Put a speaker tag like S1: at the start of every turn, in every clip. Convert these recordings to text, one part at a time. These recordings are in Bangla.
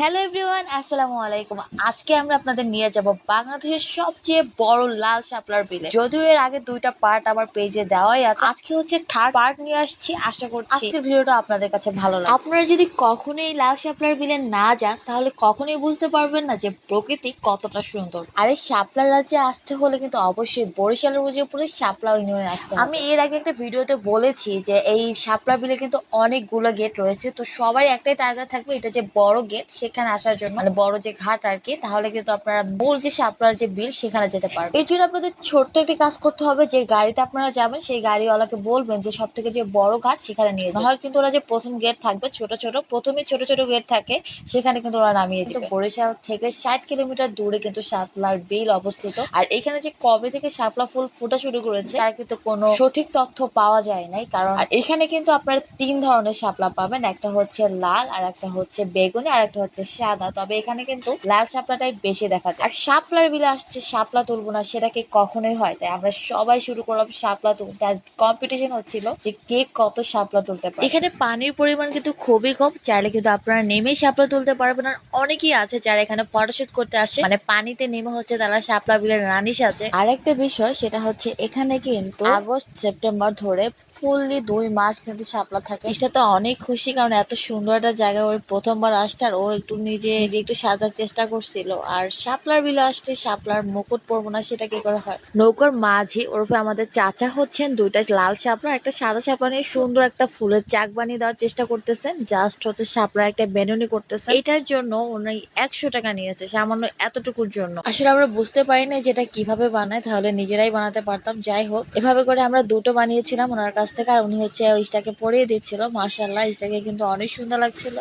S1: হ্যালো এভরিওয়ান, আসসালামু আলাইকুম। আজকে আমরা আপনাদের নিয়ে যাব বাংলাদেশের সবচেয়ে বড় লাল শাপলার বিলে। যদিও এর আগে দুইটা পার্ট আমার পেজে দেওয়াই আছে। আজকে হচ্ছে থার্ড পার্ট নিয়ে আসছি। আশা করছি আজকের ভিডিওটা আপনাদের কাছে ভালো লাগে আপনারা যদি কখনোই লাল শাপলার বিলে না যান, তাহলে কখনোই বুঝতে পারবেন না যে প্রকৃতি কতটা সুন্দর। আর এই শাপলার রাজ্যে আসতে হলে কিন্তু অবশ্যই বরিশালের উজিরপুরে শাপলা ইউনিয়নে আসতে আমি এর আগে একটা ভিডিওতে বলেছি যে এই শাপলা বিলে কিন্তু অনেকগুলো গেট রয়েছে। তো সবাই একটাই টার্গেট থাকবে, এটা যে বড় গেট সেখানে আসার জন্য মানে বড় যে ঘাট আর কি তাহলে কিন্তু আপনারা মূল যে শাপলার যে বিল সেখানে যেতে পারবেন। এর জন্য আপনাদের ছোট্ট একটি কাজ করতে হবে যে গাড়িতে আপনারা যাবেন সেই গাড়িওয়ালাকে বলবেন যে সব থেকে যে বড় ঘাট সেখানে নিয়ে যাবে হয় কিন্তু ওরা যে প্রথম গেট থাকবে ছোট ছোট প্রথমে ছোট ছোট গেট থাকে সেখানে কিন্তু ওরা নামিয়ে দিবে। বরিশাল থেকে ষাট কিলোমিটার দূরে কিন্তু শাপলার বিল অবস্থিত। আর এখানে যে কবে থেকে শাপলা ফুল ফোটা শুরু করেছে তার কিন্তু কোনো সঠিক তথ্য পাওয়া যায় নাই। কারণ এখানে কিন্তু আপনারা তিন ধরনের শাপলা পাবেন একটা হচ্ছে লাল আর একটা হচ্ছে বেগুনি আর একটা হচ্ছে সাদা। তবে এখানে কিন্তু লাল শাপলাটাই বেশি দেখা যায়। আর শাপলার বিলে আসছে শাপলা তুলবো না সেটা কি কখনোই হয়? তাই আমরা সবাই শুরু করলাম শাপলা তুলতে। আর কম্পিটিশন হচ্ছিল যে কে কত শাপলা তুলতে পারে এখানে পানির পরিমাণ কিন্তু খুবই কম। চাইলে কিন্তু আপনারা নেমেই শাপলা তুলতে পারবেন। আর অনেকেই আছে যারা এখানে ফটোশুট করতে আসে। মানে পানিতে নেমে হচ্ছে তারা শাপলা বিলের রানী সাজে। আরেকটা বিষয় সেটা হচ্ছে এখানে কিন্তু আগস্ট সেপ্টেম্বর ধরে ফুললি দুই মাস কিন্তু শাপলা থাকে। সেটা তো অনেক খুশি কারণ এত সুন্দর একটা জায়গা। ওর প্রথমবার আসছে আর ও একটু নিজে নিজে একটু সাজার চেষ্টা করছিল। আর শাপলার বিলে আসছে, শাপলার মুকুট পরবো না সেটা কি করা হয়? নৌকার মাঝি ওরফে আমাদের চাচা হচ্ছেন, দুইটা লাল শাপলা, একটা সাদা শাপলা নিয়ে সুন্দর একটা ফুলের চাক বানিয়ে দেওয়ার চেষ্টা করতেছেন। জাস্ট হচ্ছে শাপলার একটা বেনুনি করতেছেন। এটার জন্য উনি একশো টাকা নিয়েছে, সামান্য এতটুকুর জন্য। আসলে আমরা বুঝতে পারি না যেটা কীভাবে বানায়, তাহলে নিজেরাই বানাতে পারতাম। যাই হোক, এভাবে করে আমরা দুটো বানিয়েছিলাম ওনার কাছ থেকে, আর উনি হচ্ছে ইস্টাকে পরিয়ে দিচ্ছিল। মার্শাল্লাহ ইস্টাকে কিন্তু অনেক সুন্দর লাগছিল।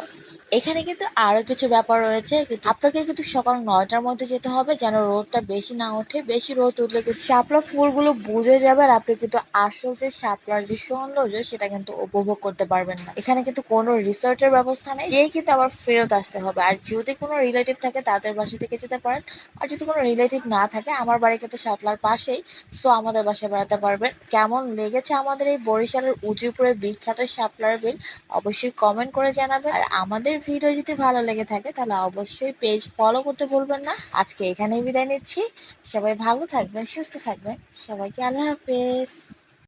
S1: এখানে কিন্তু আরও কিছু ব্যাপার রয়েছে, কিন্তু আপনাকে কিন্তু সকাল নয়টার মধ্যে যেতে হবে যেন রোদটা বেশি না ওঠে, বেশি রোদ উঠলে কিন্তু শাপলা ফুলগুলো বুঝে যাবে আর আপনি কিন্তু আসল যে শাপলার যে সৌন্দর্য সেটা কিন্তু উপভোগ করতে পারবেন না। এখানে কিন্তু কোনো রিসোর্টের ব্যবস্থা নেই যে কিন্তু আবার ফেরত আসতে হবে। আর যদি কোনো রিলেটিভ থাকে তাদের বাসা থেকে যেতে পারেন, আর যদি কোনো রিলেটিভ না থাকে, আমার বাড়ি কিন্তু শাতলার পাশেই, সো আমাদের বাসায় বেড়াতে পারবেন। কেমন লেগেছে আমাদের এই বরিশালের উজিরপুরের বিখ্যাত শাপলার বিল, অবশ্যই কমেন্ট করে জানাবেন। আর আমাদের ভিডিও যদি ভালো লেগে থাকে, তাহলে অবশ্যই পেজ ফলো করতে ভুলবেন না। আজকে এখানেই বিদায় নিচ্ছি। সবাই ভালো থাকবেন, সুস্থ থাকবেন। সবাইকে আল্লাহ হাফেজ।